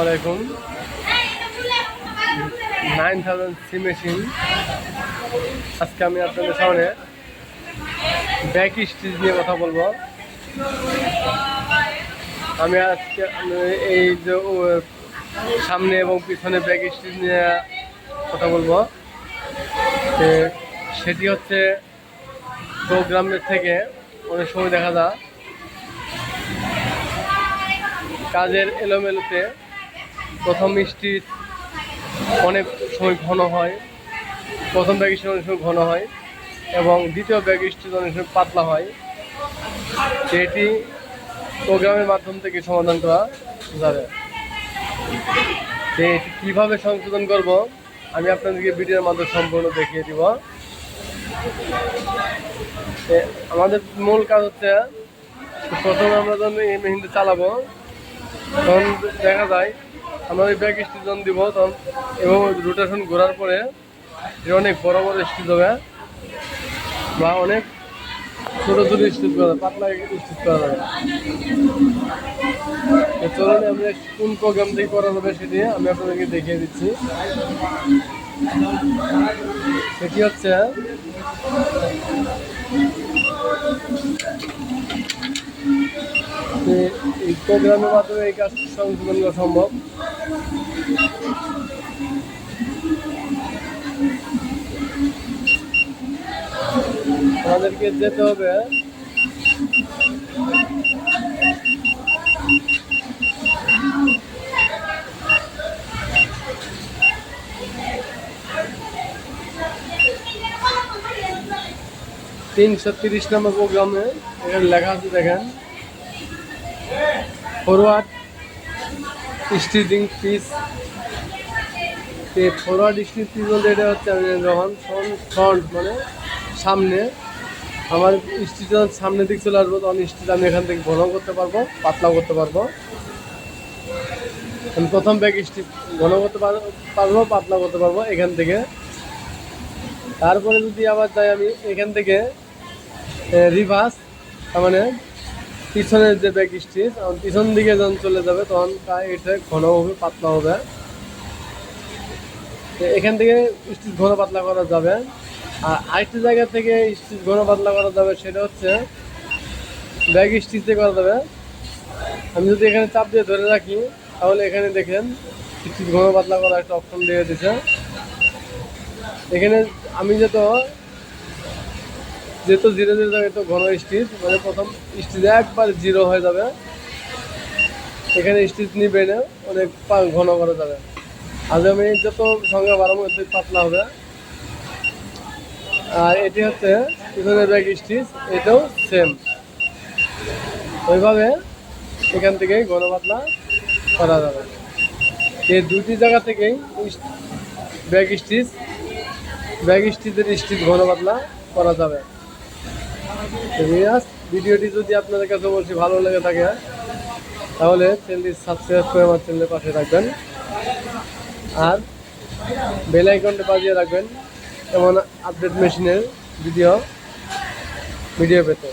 আলাইকুম। Nine thousand C machine. আজকে আমি আপনাদের সামনে ব্যাক স্টিচ নিয়ে কথা বলব। আমি আজকে এই যে সামনে এবং পিছনে ব্যাক স্টিচ নিয়ে কথা বলব। সেটি হচ্ছে প্রোগ্রামের থেকে অনেক সময় দেখা যায়। কাজের এলোমেলোতে প্রথম স্টিচ অনেক সময় ঘন হয়। প্রথম ব্যাগ স্টিচ অনেক সময় ঘন হয় এবং দ্বিতীয় ব্যাগ স্টিচ অনেক সময় পাতলা হয়। সেটি প্রোগ্রামের মাধ্যম থেকে সমাধান করা যাবে। কীভাবে সংশোধন করব, আমি আপনাদেরকে ভিডিওর মাধ্যমে সম্পূর্ণ দেখিয়ে দিব। আমাদের মূল কাজ হচ্ছে, প্রথমে আমরা যখন এই মেশিনটা চালাবো, তখন দেখা যায় আমরা ওই ব্যাক স্টিচন দিব, তখন এবং রোটেশন ঘোরার পরে এটা অনেক বড় বড় স্টিচ হবে। বা অনেক ছোট ছোট স্টিচ করা, পাতলা স্টিচ করা যাবে। চলুন, আমরা কোন প্রোগ্রাম থেকে করা যাবে সেটি আমি আপনাদেরকে দেখিয়ে দিচ্ছি। সেটি হচ্ছে প্রোগ্রামের মাধ্যমে এই কাজটি সংশোধন করা সম্ভব। আমাদেরকে যেতে হবে। তিনশো তিরিশ নম্বর প্রোগ্রামে এখানে লেখা আছে, দেখেন। Forward stitching piece forward piece বলতে এটা হচ্ছে যখন ফ্রন্ট মানে সামনে। আমার স্টিচ যখন সামনের দিক চলে আসব, তখন স্টিচ আমি এখান থেকে ঘন করতে পারব, পাতলাও করতে পারব। আমি প্রথম ব্যাগ স্টিচ ঘন করতে পার- পারব পাতলা করতে পারব এখান থেকে। তারপরে যদি আবার যাই আমি এখান থেকে রিভার্স মানে পিছনের যে ব্যাক স্টিচ আমার পিছন দিকে যখন চলে যাবে, তখন এটা ঘন হবে, পাতলা হবে। তো এখান থেকে স্টিচ ঘন পাতলা করা যাবে। আর আরেকটি জায়গা থেকে স্টিচ ঘন পাতলা করা যাবে, সেটা হচ্ছে ব্যাগ স্টিচে করা যাবে। আমি যদি এখানে চাপ দিয়ে ধরে রাখি, তাহলে এখানে দেখেন স্টিচ ঘন পাতলা করা একটা অপশন দিয়ে দিচ্ছে এখানে আমি যত যেহেতু জিরো জিরো যাবে তো ঘন স্টিচ মানে প্রথম স্টিচ একবার জিরো হয়ে যাবে। এখানে স্টিচ নিবে না, অনেক ঘন করা যাবে। আজ আমি যত সংখ্যা বাড়াবো তত পাতলা হবে। আর এটি হচ্ছে পিছনের ব্যাগ স্টিচ, এটাও সেম ওইভাবে এখান থেকে ঘন পাতলা করা যাবে। এই দুটি জায়গা থেকেই ব্যাগ স্টিচ ব্যাগ স্টিচের স্টিচ ঘন পাতলা করা যাবে। ভিডিওটি যদি আপনাদের কাছে বলছি ভালো লেগে থাকে, তাহলে চ্যানেলটি সাবস্ক্রাইব করে আমার চ্যানেলের পাশে রাখবেন আর বেল আইকনটা বাজিয়ে রাখবেন, এমন আপডেট মেশিনের ভিডিও ভিডিও পেতে।